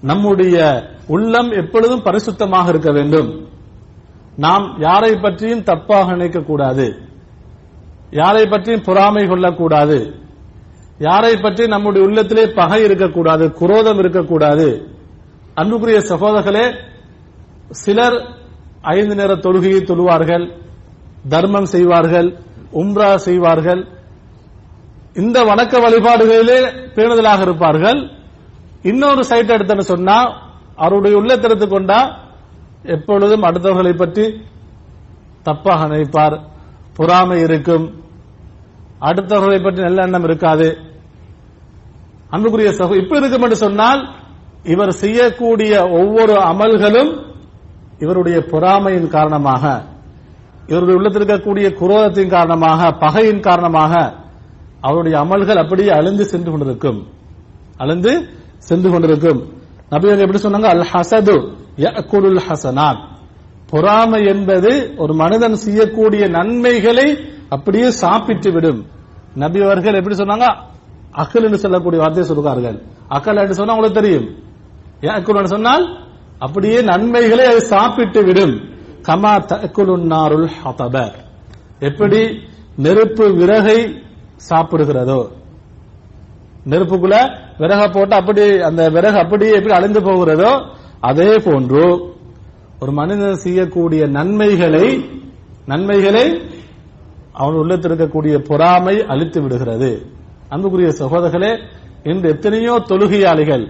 நம்முடைய உள்ளம் எப்பொழுதும் பரிசுத்தமாக இருக்க வேண்டும். நாம் யாரை பற்றியும் தப்பாக நினைக்கக்கூடாது யாரை பற்றியும் பொறாமை கொள்ளக்கூடாது. யாரை பற்றி நம்முடைய உள்ளத்திலே பகை இருக்கக்கூடாது குரோதம் இருக்கக்கூடாது. அன்புக்குரிய சகோதரர்களே சிலர் ஐந்து நேர தொழுகையை தொழுவார்கள் தர்மம் செய்வார்கள் உம்ரா செய்வார்கள். இந்த வணக்க வழிபாடுகளிலே பேணுதலாக இருப்பார்கள். இன்னொரு சைட் எடுத்தன்னு சொன்னா அவருடைய உள்ளத்திறத்து கொண்டா எப்பொழுதும் அடுத்தவர்களை பற்றி தப்பாக நினைப்பார். பொறாமை இருக்கும். அடுத்தவர்களை பற்றி நல்ல எண்ணம் இருக்காது. அன்புக்குரிய சகோ இப்ப இருக்கும் என்று சொன்னால் இவர் செய்யக்கூடிய ஒவ்வொரு அமல்களும் இவருடைய பொறாமையின் காரணமாக இவருடைய உள்ளத்தில் இருக்கக்கூடிய குரோதத்தின் காரணமாக பகையின் காரணமாக அவருடைய அமல்கள் அப்படியே அழிந்து சென்று கொண்டிருக்கும். அழிந்து சென்று கொண்டிருக்கும். நபிகள் எப்படி சொன்னாங்க? அல் ஹசது யஅகுலுல் ஹசனாத் பொறாமை என்பது ஒரு மனிதன் செய்யக்கூடிய நன்மைகளை அப்படியே சாப்பிட்டு விடும் நபி அவர்கள் எப்படி சொன்னாங்க? அகல் என்று சொல்லக்கூடிய வார்த்தையை சொல்லுகிறார்கள். அகல் என்று சொன்னா உங்களுக்கு தெரியும். யஅகுல் சொன்னால் அப்படியே நன்மைகளை அது சாப்பிட்டு விடும் கமா தக்குலுன்னாருல் ஹதப. எப்படி? நெருப்பு விறகை சாப்பிடுகிறதோ. நெருப்புக்குள்ள விறக போட்டு அப்படி அந்த விறகு அப்படியே எப்படி அழிந்து போகிறதோ அதே போன்று ஒரு மனிதன் செய்யக்கூடிய நன்மைகளை நன்மைகளை அவன் உள்ளத்தில் இருக்கக்கூடிய பொறாமை அழித்து விடுகிறது. அன்புக்குரிய சகோதரர்களே இன்று எத்தனையோ தொழுகையாளிகள்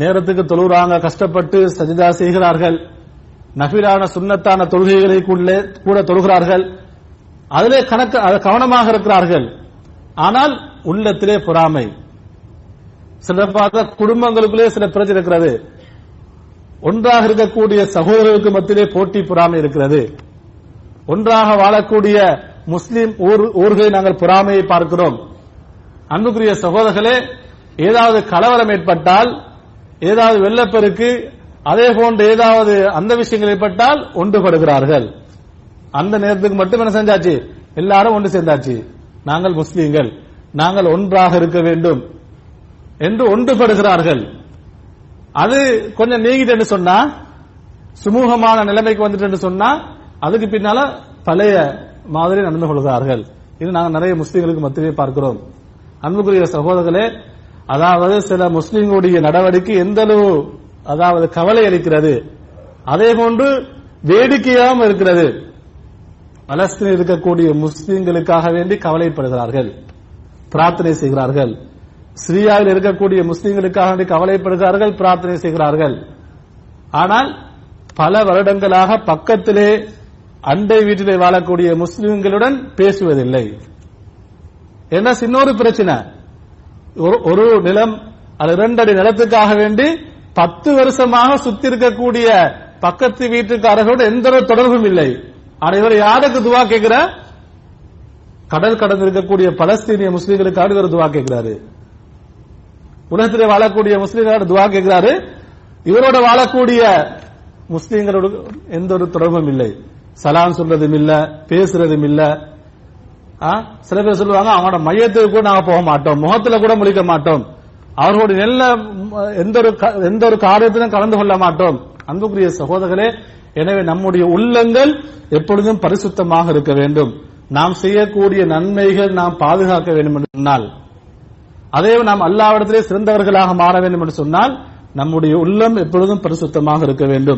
நேரத்துக்கு தொழுகிறாங்க கஷ்டப்பட்டு சஜிதா செய்கிறார்கள் நபிலான சுண்ணத்தான தொழுகைகளை கூட தொழுகிறார்கள் அதிலே கணக்கு அது கவனமாக இருக்கிறார்கள். ஆனால் உள்ளத்திலே பொறாமை. சில பார்த்த குடும்பங்களுக்குள்ளே சில பிரச்சனை இருக்கிறது. ஒன்றாக இருக்கக்கூடிய சகோதரர்களுக்கு மத்தியிலே போட்டி பொறாமை இருக்கிறது. ஒன்றாக வாழக்கூடிய முஸ்லீம் ஊர் ஊர்களை நாங்கள் பொறாமையை பார்க்கிறோம். அன்புக்குரிய சகோதரர்களே ஏதாவது கலவரம் ஏற்பட்டால் ஏதாவது வெள்ளப்பெருக்கு அதே போன்று ஏதாவது அந்த விஷயங்கள் ஏற்பட்டால் ஒன்றுபடுகிறார்கள் அந்த நேரத்துக்கு மட்டும் என்ன செஞ்சாச்சு? எல்லாரும் ஒன்று சேர்ந்தாச்சு. நாங்கள் முஸ்லீம்கள். நாங்கள் ஒன்றாக இருக்க வேண்டும். என்று ஒன்றுபடுகிறார்கள். அது கொஞ்சம் நீங்கிட்டு சொன்னா சுமூகமான நிலைமைக்கு வந்துட்டு சொன்னா அதுக்கு பின்னால பழைய மாதிரி நடந்து கொள்கிறார்கள். இது நாங்கள் நிறைய முஸ்லீம்களுக்கு மத்தியிலே பார்க்கிறோம். அன்புக்குரிய சகோதரர்களே அதாவது சில முஸ்லீம்களுடைய நடவடிக்கை எந்த அளவு அதாவது கவலை அளிக்கிறது அதே போன்று வேடிக்கையாகவும் இருக்கிறது. பலஸ்தீனில் இருக்கக்கூடிய முஸ்லீம்களுக்காக வேண்டி கவலைப்படுகிறார்கள் பிரார்த்தனை செய்கிறார்கள். சிரியாவில் இருக்கக்கூடிய முஸ்லீம்களுக்காக வேண்டி கவலைப்படுகிறார்கள் பிரார்த்தனை செய்கிறார்கள். ஆனால் பல வருடங்களாக பக்கத்திலே அண்டை வீட்டிலே வாழக்கூடிய முஸ்லிம்களுடன் பேசுவதில்லை. என்ன சின்னொரு பிரச்சனை. ஒரு- ஒரு நிலம் அது இரண்டடி நிலத்துக்காக வேண்டி பத்து வருஷமாக சுத்தி இருக்கக்கூடிய பக்கத்து வீட்டுக்காரர்களோடு எந்த ஒரு தொடர்பும் இல்லை. ஆனா இவர் யாருக்கு துவா கேட்கிற கடல் கடந்து இருக்கக்கூடிய பலஸ்தீனிய முஸ்லீம்களுக்காக இவர் துவா கேட்கிறாரு. உலகத்திலே வாழக்கூடிய முஸ்லீம்களோட துவா கேட்கிறாரு இவரோட வாழக்கூடிய முஸ்லீம்களோட எந்த ஒரு தொடர்பும் இல்லை. சலாம் சொல்றதும் இல்ல பேசுறதும் இல்ல. ஆ? சில பேர் சொல்லுவாங்க அவனோட மையத்துக்கு கூட நாங்க போக மாட்டோம். முகத்துல கூட முழிக்க மாட்டோம். அவர்களுடைய நல்ல எந்த ஒரு க- எந்த ஒரு காரியத்திலும் கலந்து கொள்ள மாட்டோம். அன்புக்குரிய சகோதரர்களே எனவே நம்முடைய உள்ளங்கள் எப்பொழுதும் பரிசுத்தமாக இருக்க வேண்டும். நாம் செய்யக்கூடிய நன்மைகள் நாம் பாதுகாக்க வேண்டும் என்று சொன்னால் அதே நாம் அல்லாவிடத்திலே சிறந்தவர்களாக மாற வேண்டும் என்று சொன்னால் நம்முடைய உள்ளம் எப்பொழுதும் பரிசுத்தமாக இருக்க வேண்டும்.